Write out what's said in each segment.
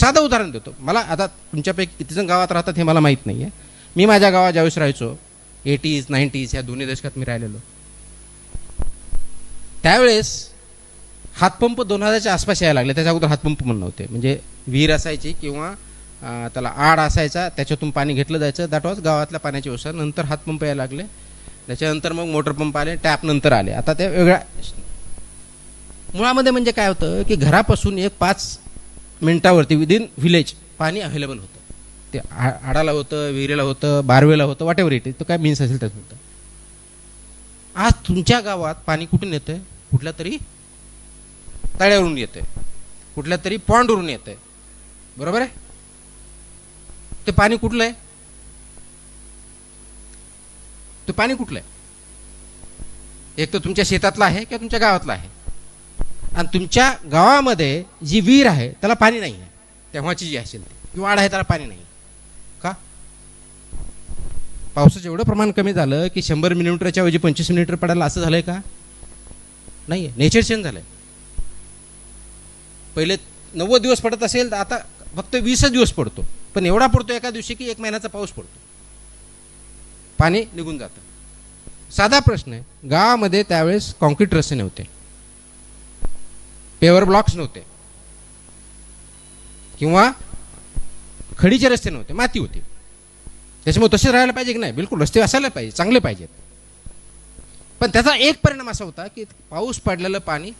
साधं उदाहरण देतो. मला आता तुमच्यापैकी कितीजण गावात राहतात हे मला माहीत नाही आहे मी माझ्या गावात ज्यावेळेस राहायचो एटीज नाईन्टीज ह्या दोन्ही दशकात मी राहिलेलो. त्यावेळेस हातपंप दोन हजारच्या आसपास यायला लागले. त्याच्या अगोदर हातपंप म्हणून नव्हते. म्हणजे विहीर असायची किंवा त्याला आड असायचा त्याच्यातून पाणी घेतलं जायचं. दॅट वॉज गावातल्या पाण्याची व्यवस्था. नंतर हातपंप यायला लागले. त्याच्यानंतर मग मोटर पंप आले टॅप नंतर आले. आता ते वेगळ्या मुळामध्ये म्हणजे काय होतं की घरापासून एक पाच मिनटावरती विदिन व्हिलेज पाणी अवेलेबल होतं. ते आ- आडाला होतं विहिरीला होतं बारवेला होतं वाट एव्हर इट तो काय मीन्स असेल त्यात होतं आज तुमच्या गावात पाणी कुठून येतंय? कुठल्या तरी तळ्यावरून येतंय. कुठल्या तरी पॉन्डवरून येतंय. बरोबर आहे? ते पाणी कुठलं आहे? ते पाणी कुठलं आहे? एक तर तुमच्या शेतातलं आहे किंवा तुमच्या गावातलं आहे? आणि तुमच्या गावामध्ये जी विहीर आहे त्याला पाणी नाही आहे तेव्हाची जी असेल ती. किंवा आहे त्याला पाणी नाही का? पावसाचं एवढं प्रमाण कमी झालं की शंभर मिलीमीटरच्या ऐवजी पंचवीस मिलीमीटर पडायला असं झालंय का? नाही आहे नेचर चेंज झालंय. पहिले नव्वद दिवस पडत असेल तर आता फक्त वीसच दिवस पडतो. पण एवढा पडतो एका दिवशी की एक महिन्याचा पाऊस पडतो. पाणी निघून जातं. साधा प्रश्न आहे. गावामध्ये त्यावेळेस कॉन्क्रीट रस्ते नव्हते. पेवर ब्लॉक्स नव्हते. किंवा खडीचे रस्ते नव्हते माती होती. त्याच्यामुळे तसेच राहायला पाहिजे की नाही? बिलकुल रस्ते असायला पाहिजे चांगले पाहिजेत. पण त्याचा एक परिणाम असा होता की पाऊस पडलेलं पाणी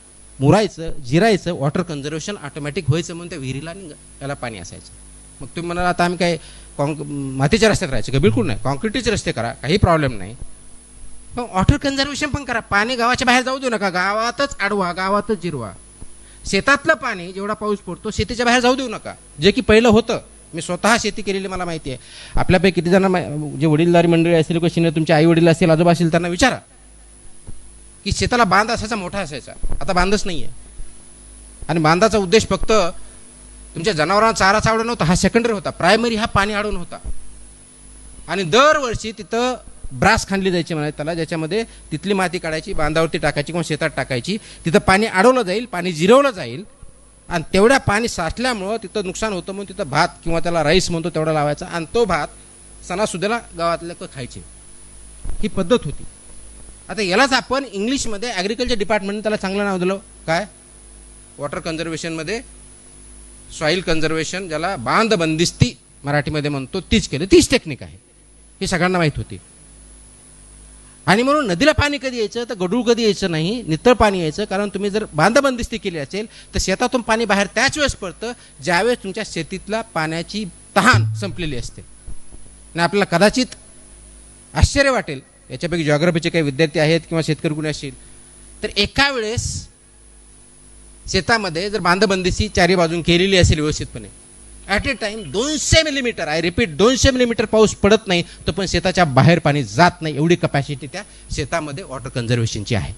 मुरायचं जिरायचं वॉटर कन्झर्वेशन ऑटोमॅटिक व्हायचं म्हणून त्या विहिरीला त्याला पाणी असायचं. मग तुम्ही म्हणाला आता आम्ही काय कॉन्क मातीच्या रस्त्यात राहायचं का? बिलकुल नाही. कॉन्क्रीटचे रस्ते करा काही प्रॉब्लेम नाही. पण वॉटर कन्झर्वेशन पण करा. पाणी गावाच्या बाहेर जाऊ देऊ नका. गावातच अडवा गावातच जिरवा. शेतातलं पाणी जेवढा पाऊस पडतो शेतीच्या बाहेर जाऊ देऊ नका. जे की पहिलं होतं. मी स्वतः शेती केलेली मला माहिती आहे. आपल्यापैकी किती जण जे वडीलधारी मंडळी असतील किंवा तुमचे आई वडील असेल आजोबा असतील त्यांना विचारा. की शेताला बांध असायचा मोठा असायचा. आता बांधच नाही आहे आणि बांधाचा उद्देश फक्त तुमच्या जनावरांना चारा चावडा नव्हता हा सेकंडरी होता. प्रायमरी हा पाणी अडवून होता. आणि दरवर्षी तिथं ब्रास खाणली जायची म्हणा त्याला ज्याच्यामध्ये तिथली माती काढायची बांधावरती टाकायची किंवा शेतात टाकायची. तिथं पाणी अडवलं जाईल पाणी जिरवलं जाईल. आणि तेवढ्या पाणी साठल्यामुळं तिथं नुकसान होतं म्हणून तिथं भात किंवा त्याला राईस म्हणतो तेवढा लावायचा. आणि तो भात सणासुद्याला गावातले खायचे. ही पद्धत होती. आता यालाच आपण इंग्लिशमध्ये ॲग्रिकल्चर डिपार्टमेंटने त्याला चांगलं नाव दिलं. काय? वॉटर कन्झर्वेशनमध्ये सॉईल कन्झर्वेशन ज्याला बांध बंदिस्ती मराठीमध्ये म्हणतो तीच केलं. तीच टेक्निक आहे. ही सगळ्यांना माहीत होती. आणि म्हणून नदीला पाणी कधी यायचं? तर गडूळ कधी यायचं नाही? नितळ पाणी यायचं. कारण तुम्ही जर बांधबंदिस्ती केली असेल तर शेतातून पाणी बाहेर त्याच वेळेस पडतं ज्यावेळेस तुमच्या शेतीतला पाण्याची तहान संपलेली असते. आणि आपल्याला कदाचित आश्चर्य वाटेल. याच्यापैकी जॉग्रफीचे काही विद्यार्थी आहेत किंवा शेतकरी कुणी असतील. तर एका वेळेस शेतामध्ये जर बांधबंदीची चारी बाजून केलेली असेल व्यवस्थितपणे ॲट ए टाइम दोनशे मिलीमीटर आय रिपीट दोनशे मिलीमीटर पाऊस पडत नाही तर पण शेताच्या बाहेर पाणी जात नाही. एवढी कपॅसिटी त्या शेतामध्ये वॉटर कन्झर्वेशनची आहे.